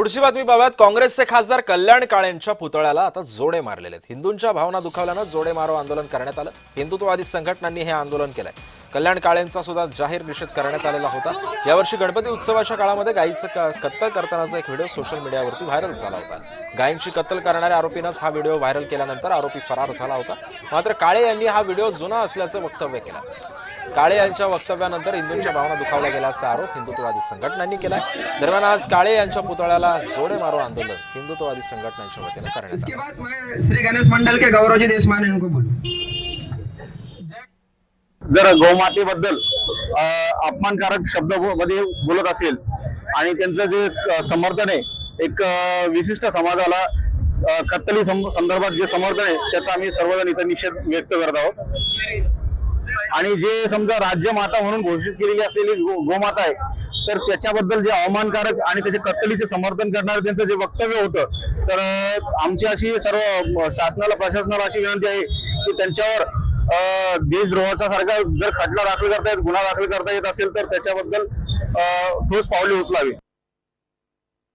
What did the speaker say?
पुढची बातमी पाहूयात. काँग्रेसचे खासदार कल्याण काळेंच्या पुतळ्याला आता जोडे मारलेले आहेत. हिंदूंच्या भावना दुखावल्यानं जोडे मारो आंदोलन करण्यात आलं. हिंदुत्ववादी संघटनांनी हे आंदोलन केलंय. कल्याण काळेंचा सुद्धा जाहीर निषेध करण्यात आलेला होता. यावर्षी गणपती उत्सवाच्या काळामध्ये गायीचं क- कत्तल करतानाचा एक व्हिडिओ सोशल मीडियावरती व्हायरल झाला होता. गायींची कत्तल करणाऱ्या आरोपीनंच हा व्हिडिओ व्हायरल केल्यानंतर आरोपी फरार झाला होता. मात्र काळे यांनी हा व्हिडिओ जुना असल्याचं वक्तव्य केलं. काळे यांच्या वक्तव्यानंतर हिंदूंच्या भावना दुखावल्या गेल्याचा आरोप हिंदुत्ववादी संघटनांनी केलाय. दरम्यान आज काळे यांच्या पुतळ्याला जोडे मारो आंदोलन हिंदुत्ववादी संघटनांच्या वतीनं करण्यात इसके आलं बाद मैं श्री गणेश मंडल के गौरव जी देशमान बोलूं। जर गौमातेबद्दल अ, अपमानकारक शब्दमध्ये बोलत असेल आणि त्यांचं जे समर्थन आहे एक विशिष्ट समाजाला कत्तली संदर्भात जे समर्थन आहे त्याचा आम्ही सर्वजण इथं निषेध व्यक्त करत आहोत. आणि जे समजा राज्यमाता म्हणून घोषित केलेली असलेली गोमाता आहे तर त्याच्याबद्दल जे अवमानकारक आणि त्याचे कत्तलीचे समर्थन करणारं त्यांचं जे वक्तव्य होतं तर आमची अशी सर्व शासनाला प्रशासनाला अशी विनंती आहे की त्यांच्यावर देशद्रोहाचा सारखा जर खटला दाखल करता येत गुन्हा दाखल करता येत असेल तर त्याच्याबद्दल ठोस पावले उचलावी.